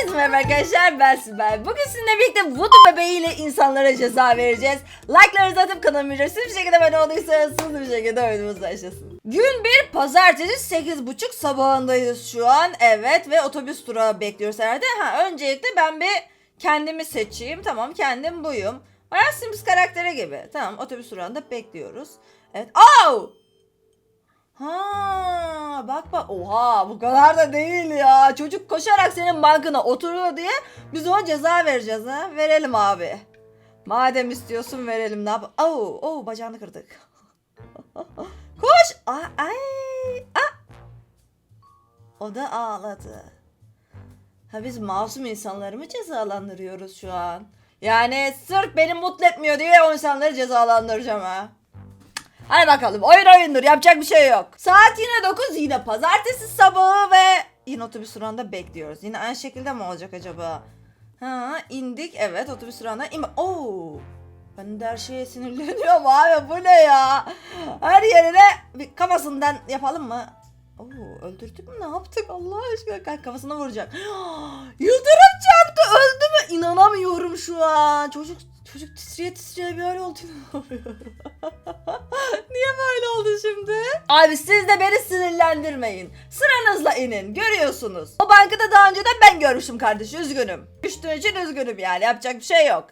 Herkese merhaba arkadaşlar ben Sibel. Bugün sizinle birlikte Voodoo bebeğiyle insanlara ceza vereceğiz. Like'larınızı atıp kanalıma ücretsiz bir şekilde abone olduysanız hızlı bir şekilde oyunumuz başlasın. Gün bir pazartesi 8.30 sabahındayız şu an. Evet ve otobüs durağı bekliyoruz herhalde. Ha öncelikle ben bir kendimi seçeyim. Tamam kendim buyum. Bayağı Sims karakteri gibi. Tamam otobüs durağında bekliyoruz. Evet. Oh! Ha bak bak oha bu kadar da değil ya. Çocuk koşarak senin bankına oturuyor diye biz ona ceza vereceğiz ha. Verelim abi. Madem istiyorsun verelim ne yap? Oo, oo bacağını kırdık. Koş. Ay, ay. Ah. O da ağladı. Ha biz masum insanları mı cezalandırıyoruz şu an? Yani sırf beni mutlu etmiyor diye o insanları cezalandıracağım ha. Hadi bakalım oyun oyundur yapacak bir şey yok. Saat yine 9 yine pazartesi sabahı ve yine otobüs durağında bekliyoruz. Yine aynı şekilde mi olacak acaba? Ha indik evet otobüs durağına in. Oo. Ben de her şeye sinirleniyorum abi bu ne ya? Her yerine bir kafasından yapalım mı? Oo öldürdük mü ne yaptık Allah aşkına kafasına vuracak. Yıldırım çarptı öldü mü? İnanamıyorum şu an. Çocuk çocuk titreye titreye bir hal oldu inanamıyorum. Niye böyle oldu şimdi? Abi siz de beni sinirlendirmeyin. Sıranızla inin. Görüyorsunuz. O bankada daha önceden ben görmüştüm kardeş. Üzgünüm. Düştüğün için üzgünüm yani. Yapacak bir şey yok.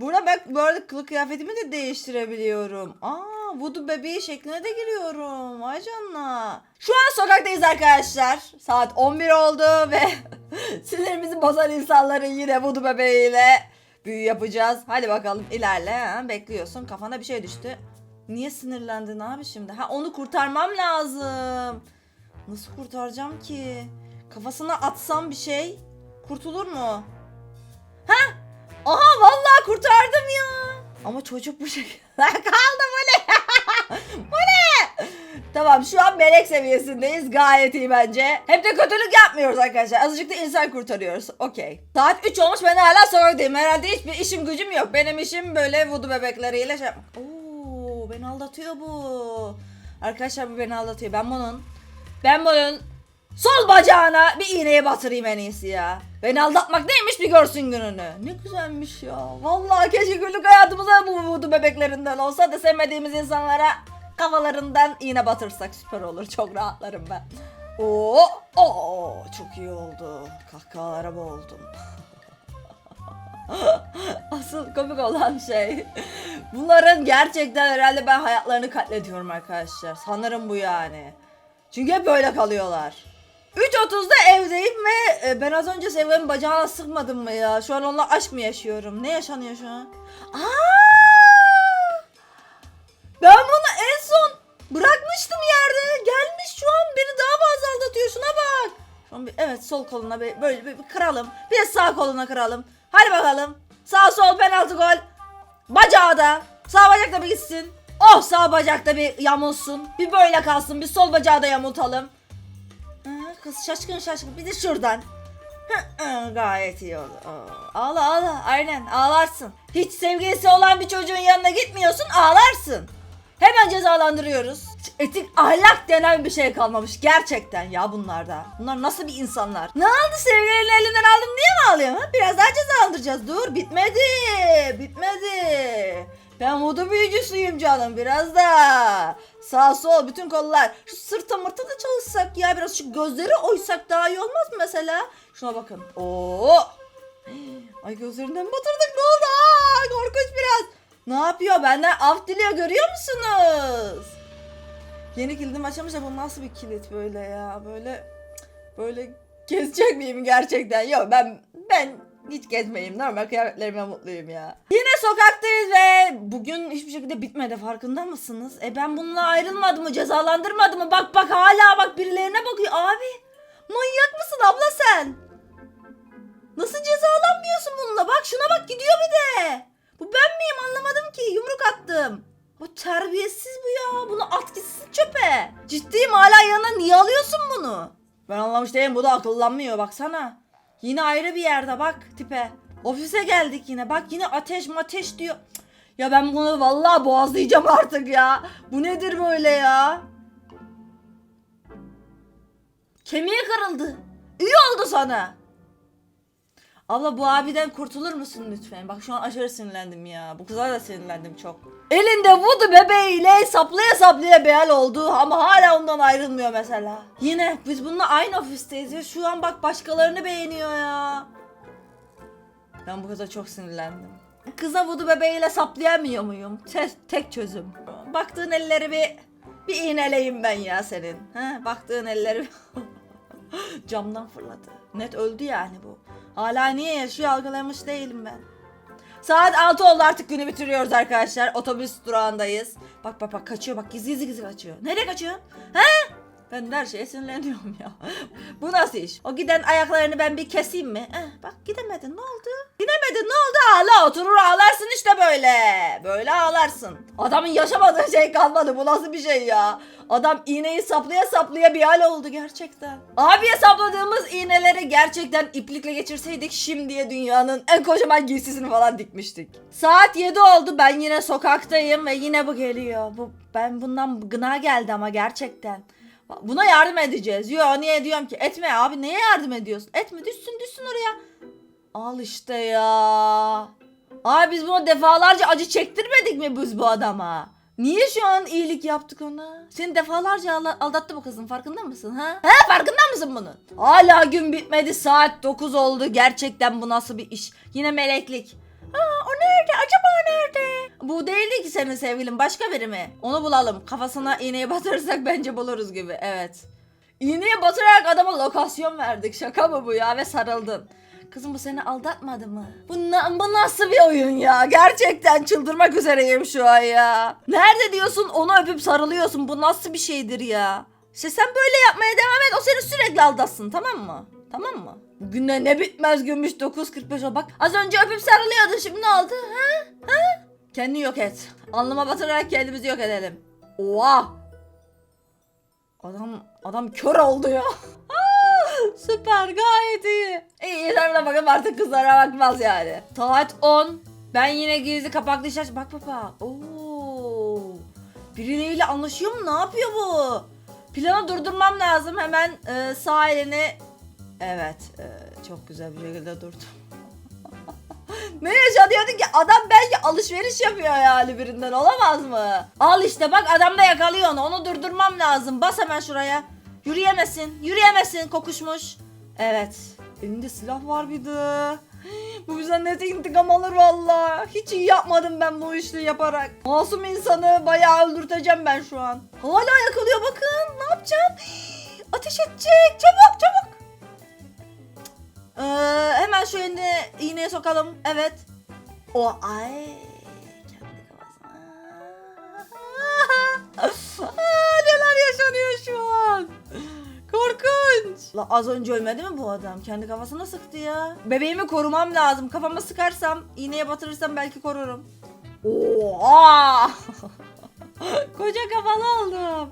Buna bak bu arada kılık kıyafetimi de değiştirebiliyorum. Aa voodoo bebeği şekline de giriyorum. Vay canına. Şu an sokaktayız arkadaşlar. Saat 11 oldu ve sinirimizi bozan insanların yine voodoo bebeğiyle büyü yapacağız. Hadi bakalım ilerle. Ha? Bekliyorsun. Kafana bir şey düştü. Niye sinirlendin abi şimdi? Ha onu kurtarmam lazım. Nasıl kurtaracağım ki? Kafasına atsam bir şey kurtulur mu? Ha? Aha vallahi kurtardım ya. Ama çocuk bu şekilde kaldı ne? Bu ne? Tamam şu an melek seviyesindeyiz. Gayet iyi bence. Hem de kötülük yapmıyoruz arkadaşlar. Azıcık da insan kurtarıyoruz. Okey. Saat 3 olmuş ben hala sokaktayım. Herhalde hiçbir işim gücüm yok. Benim işim böyle voodoo bebekleriyle şey yapmak. Oo, beni aldatıyor bu. Arkadaşlar bu beni aldatıyor. Ben bunun ben bunun sol bacağına bir iğneye batırayım en iyisi ya. Beni aldatmak neymiş bir görsün gününü. Ne güzelmiş ya. Vallahi keşke günlük hayatımıza bu voodoo bebeklerinden olsa da sevmediğimiz insanlara kafalarından iğne batırsak süper olur. Çok rahatlarım ben. Oo, oo çok iyi oldu. Kahkahalara boğuldum. Asıl komik olan şey bunların gerçekten herhalde ben hayatlarını katlediyorum arkadaşlar. Sanırım bu yani. Çünkü hep böyle kalıyorlar. 3.30'da evdeyim ve e, ben az önce Sevgi'nin bacağına sıkmadım mı ya? Şu an onunla aşk mı yaşıyorum? Ne yaşanıyor şu an? Aa! Ben bunu bırakmıştım yerde. Gelmiş şu an beni daha fazla aldatıyor. Şuna bak. Şu an bir, evet sol koluna bir, böyle bir, bir kıralım. Bir de sağ koluna kıralım. Hadi bakalım. Sağ sol penaltı gol. Bacağı da. Sağ bacak da bir gitsin. Oh sağ bacak da bir yamulsun. Bir böyle kalsın. Bir sol bacağı da yamultalım. Kız şaşkın şaşkın. Bir de şuradan. Gayet iyi oldu. Ağla ağla. Aynen ağlarsın. Hiç sevgilisi olan bir çocuğun yanına gitmiyorsun ağlarsın. Hemen cezalandırıyoruz. Etik ahlak denen bir şey kalmamış gerçekten ya bunlarda. Bunlar nasıl bir insanlar? Ne oldu sevgilinin elinden aldım diye mi ağlıyorsun? Ha? Biraz daha cezalandıracağız. Dur bitmedi. Bitmedi. Ben voodoo büyücüsüyüm canım biraz da. Sağ sol bütün kollar. Şu sırta mırta da çalışsak ya biraz şu gözleri oysak daha iyi olmaz mı mesela? Şuna bakın. Oo. Ay gözlerinden batırdık ne oldu? Aa, korkunç biraz. Ne yapıyor? Benden af diliyor görüyor musunuz? Yeni kilidim açılmış da bu nasıl bir kilit böyle ya? Böyle böyle gezecek miyim gerçekten? Yok ben ben hiç gezmeyeyim. Normal kıyafetlerimle mutluyum ya. Yine sokaktayız ve bugün hiçbir şekilde bitmedi farkında mısınız? E ben bununla ayrılmadım mı? Cezalandırmadım mı? Bak bak hala bak birilerine bakıyor. Abi manyak mısın abla sen? Nasıl cezalanmıyorsun bununla? Bak şuna bak gidiyor bir de. Bu ben miyim anlamadım ki. Yumruk attım. Bu terbiyesiz bu ya. Bunu at gitsin çöpe. Ciddiyim hala yanına niye alıyorsun bunu? Ben anlamış değilim. Bu da akıllanmıyor baksana. Yine ayrı bir yerde bak tipe. Ofise geldik yine. Bak yine ateş mateş diyor. Ya ben bunu vallahi boğazlayacağım artık ya. Bu nedir böyle ya? Kemiği kırıldı. İyi oldu sana. Abla bu abiden kurtulur musun lütfen? Bak şu an aşırı sinirlendim ya. Bu kıza da sinirlendim çok. Elinde voodoo bebeğiyle saplaya saplaya bir hal oldu ama hala ondan ayrılmıyor mesela. Yine biz bununla aynı ofisteyiz ya. Şu an bak başkalarını beğeniyor ya. Ben bu kıza çok sinirlendim. Kıza voodoo bebeğiyle saplayamıyor muyum? Tek, tek çözüm. Baktığın elleri bir bir iğneleyim ben ya senin. Ha, baktığın elleri camdan fırladı. Net öldü yani bu. Hala niye yaşıyor algılamış değilim ben. Saat 6 oldu artık günü bitiriyoruz arkadaşlar. Otobüs durağındayız. Bak bak bak kaçıyor bak gizli gizli gizli kaçıyor. Nereye kaçıyor? He? Ben de her şeye sinirleniyorum ya. Bu nasıl iş? O giden ayaklarını ben bir keseyim mi? Eh, bak gidemedin ne oldu? Gidemedin ne oldu? Ağla oturur ağlarsın işte böyle. Böyle ağlarsın. Adamın yaşamadığı şey kalmadı. Bu nasıl bir şey ya? Adam iğneyi saplaya saplaya bir hal oldu gerçekten. Abiye sapladığımız iğneleri gerçekten iplikle geçirseydik şimdiye dünyanın en kocaman giysisini falan dikmiştik. Saat 7 oldu ben yine sokaktayım ve yine bu geliyor. Bu ben bundan gına geldi ama gerçekten. Buna yardım edeceğiz. Yo niye diyorum ki etme abi neye yardım ediyorsun? Etme düşsün düşsün oraya. Al işte ya. Abi biz buna defalarca acı çektirmedik mi biz bu adama? Niye şu an iyilik yaptık ona? Seni defalarca alda- aldattı bu kızın farkında mısın ha? He farkında mısın bunun? Hala gün bitmedi saat 9 oldu. Gerçekten bu nasıl bir iş? Yine meleklik. Aa, o nerede? Acaba nerede? Bu değildi ki senin sevgilin. Başka biri mi? Onu bulalım. Kafasına iğneyi batırırsak bence buluruz gibi. Evet. İğneye batırarak adama lokasyon verdik. Şaka mı bu ya? Ve sarıldın. Kızım bu seni aldatmadı mı? Bu, na- bu nasıl bir oyun ya? Gerçekten çıldırmak üzereyim şu an ya. Nerede diyorsun onu öpüp sarılıyorsun. Bu nasıl bir şeydir ya? İşte sen böyle yapmaya devam et. O seni sürekli aldatsın tamam mı? Tamam mı? Bugün ne bitmez gümüş 9.45 ol. Bak az önce öpüp sarılıyordun şimdi ne oldu? Ha? Ha? Kendini yok et. Alnıma batırarak kendimizi yok edelim. Oha! Adam adam kör oldu ya. Süper gayet iyi. İyi yeter de bakalım artık kızlara bakmaz yani. Saat 10. Ben yine gizli kapaklı iş aç. Bak baba. Oo. Birileriyle anlaşıyor mu? Ne yapıyor bu? Planı durdurmam lazım. Hemen e, sağ elini Evet, e, çok güzel bir şekilde durdu. Ne yaşanıyordu ki? Adam belki alışveriş yapıyor yani birinden olamaz mı? Al işte bak adam da yakalıyor onu. Onu durdurmam lazım. Bas hemen şuraya. Yürüyemesin. Yürüyemesin kokuşmuş. Evet. Elinde silah var bir de. Bu bizden net intikam alır valla. Hiç iyi yapmadım ben bu işi yaparak. Masum insanı bayağı öldürteceğim ben şu an. Hala yakalıyor bakın. Ne yapacağım? Ateş edecek. Çabuk çabuk. Ee, hemen şu elini iğneye sokalım. Evet. O ay. Kendi kafasına. Aa, neler yaşanıyor şu an. Korkunç. La az önce ölmedi mi bu adam? Kendi kafasına sıktı ya. Bebeğimi korumam lazım. Kafama sıkarsam, iğneye batırırsam belki korurum. Oha! Koca kafalı oldum.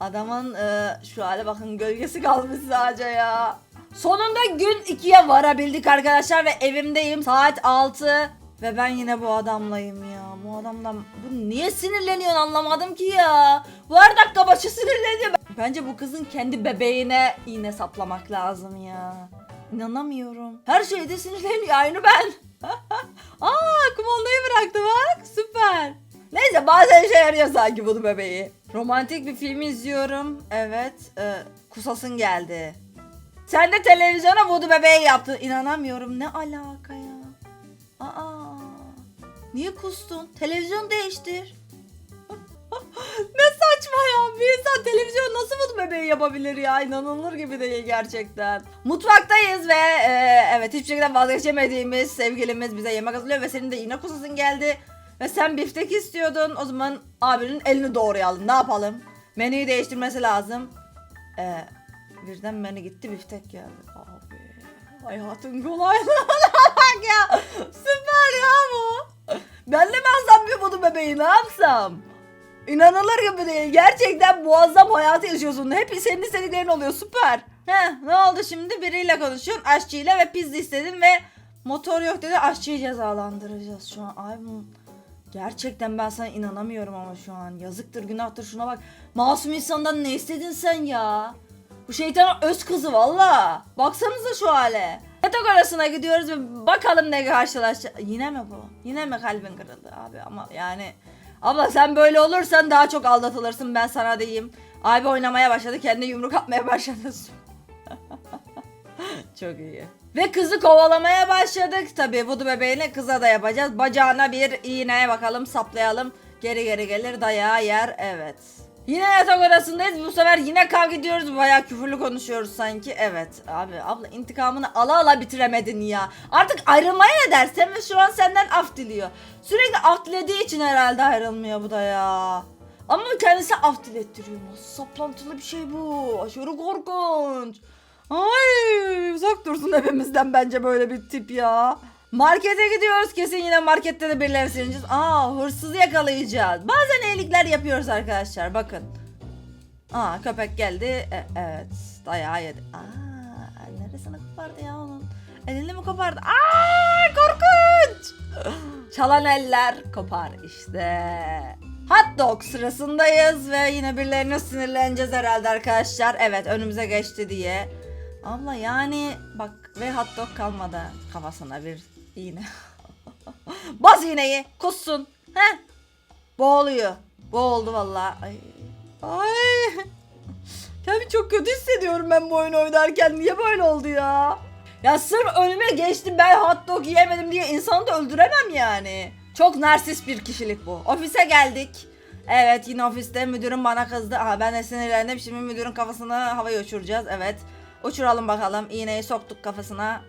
Adamın e, şu hale bakın gölgesi kalmış sadece ya. Sonunda gün 2'ye varabildik arkadaşlar ve evimdeyim. Saat 6 ve ben yine bu adamlayım ya. Bu adamdan bu niye sinirleniyorsun anlamadım ki ya. Bu her dakika başı sinirleniyor. Bence bu kızın kendi bebeğine iğne saplamak lazım ya. İnanamıyorum. Her şeyde sinirleniyor aynı ben. Aa kumandayı bıraktı bak süper. Neyse bazen işe yarıyor sanki bunu bebeği. Romantik bir film izliyorum. Evet. E, kusasın geldi. Sen de televizyona voodoo bebeği yaptın. İnanamıyorum. Ne alaka ya? Aa. Niye kustun? Televizyon değiştir. ne saçma ya. Bir insan televizyon nasıl voodoo bebeği yapabilir ya? İnanılır gibi değil gerçekten. Mutfaktayız ve e, evet hiçbir şekilde vazgeçemediğimiz sevgilimiz bize yemek hazırlıyor ve senin de yine kusasın geldi. Ve sen biftek istiyordun. O zaman abinin elini doğrayalım. Ne yapalım? Menüyü değiştirmesi lazım. Ee, birden menü gitti biftek geldi. Abi hayatın kolaylığına bak ya. Süper ya bu. Ben de mi alsam bir bunu bebeği ne yapsam? İnanılır gibi değil. Gerçekten muazzam hayatı yaşıyorsun. Hep senin istediklerin oluyor. Süper. Heh, ne oldu şimdi? Biriyle konuşuyorsun. Aşçıyla ve pizza istedin ve motor yok dedi. Aşçıyı cezalandıracağız şu an. Ay bu Gerçekten ben sana inanamıyorum ama şu an. Yazıktır günahtır şuna bak. Masum insandan ne istedin sen ya? Bu şeytanın öz kızı valla. Baksanıza şu hale. Yatak odasına gidiyoruz ve bakalım ne karşılaşacak. Yine mi bu? Yine mi kalbin kırıldı abi ama yani. Abla sen böyle olursan daha çok aldatılırsın ben sana diyeyim. Abi oynamaya başladı kendine yumruk atmaya başladı. çok iyi. Ve kızı kovalamaya başladık. Tabii vudu bebeğini kıza da yapacağız. Bacağına bir iğneye bakalım saplayalım. Geri geri gelir dayağı yer. Evet. Yine yatak odasındayız. Bu sefer yine kavga ediyoruz. Bayağı küfürlü konuşuyoruz sanki. Evet. Abi abla intikamını ala ala bitiremedin ya. Artık ayrılmaya ne dersen ve şu an senden af diliyor. Sürekli af dilediği için herhalde ayrılmıyor bu da ya. Ama kendisi af dilettiriyor. Nasıl saplantılı bir şey bu. Aşırı korkunç. Ay uzak dursun hepimizden bence böyle bir tip ya. Markete gidiyoruz kesin yine markette de birileri sileceğiz. Aa hırsızı yakalayacağız. Bazen iyilikler yapıyoruz arkadaşlar bakın. Aa köpek geldi. E- evet dayağı yedi. Aa neresini kopardı ya onun? Elini mi kopardı? Aa korkunç. Çalan eller kopar işte. Hot dog sırasındayız ve yine birilerine sinirleneceğiz herhalde arkadaşlar. Evet önümüze geçti diye. Abla yani bak ve hot dog kalmadı kafasına bir iğne. Bas iğneyi kussun. He? Boğuluyor. Boğuldu vallahi. Ay. Ay. Kendimi çok kötü hissediyorum ben bu oyunu oynarken. Niye böyle oldu ya? Ya sırf önüme geçti ben hot dog yiyemedim diye insanı da öldüremem yani. Çok narsist bir kişilik bu. Ofise geldik. Evet yine ofiste müdürüm bana kızdı. Aha ben de sinirlendim. Şimdi müdürün kafasını havaya uçuracağız. Evet. Uçuralım bakalım. İğneyi soktuk kafasına.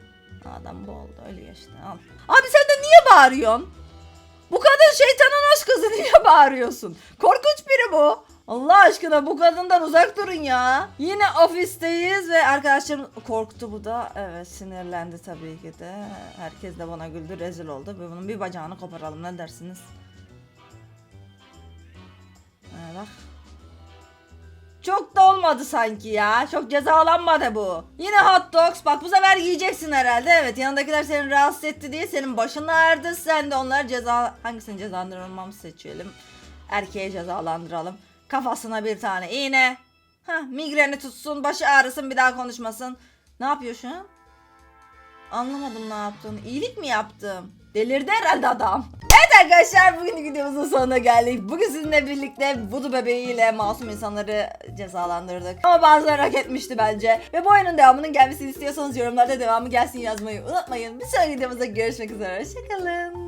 Adam boğuldu. Ölüyor işte. Al. Abi sen de niye bağırıyorsun? Bu kadın şeytanın aşk kızı niye bağırıyorsun? Korkunç biri bu. Allah aşkına bu kadından uzak durun ya. Yine ofisteyiz ve arkadaşlarım korktu bu da. Evet sinirlendi tabii ki de. Herkes de bana güldü rezil oldu. Ve bunun bir bacağını koparalım ne dersiniz? Olmadı sanki ya. Çok cezalanmadı bu. Yine hot dogs. Bak bu sefer yiyeceksin herhalde. Evet yanındakiler seni rahatsız etti diye senin başın ağrıdı. Sen de onları ceza... Hangisini cezalandırmamı seçelim. Erkeğe cezalandıralım. Kafasına bir tane iğne. Hah migreni tutsun. Başı ağrısın bir daha konuşmasın. Ne yapıyor şu an? Anlamadım ne yaptığını. İyilik mi yaptım? Delirdi herhalde adam. Evet arkadaşlar bugün videomuzun sonuna geldik. Bugün sizinle birlikte Voodoo bebeğiyle masum insanları cezalandırdık. Ama bazıları hak etmişti bence. Ve bu oyunun devamının gelmesini istiyorsanız yorumlarda devamı gelsin yazmayı unutmayın. Bir sonraki videomuzda görüşmek üzere. Hoşçakalın.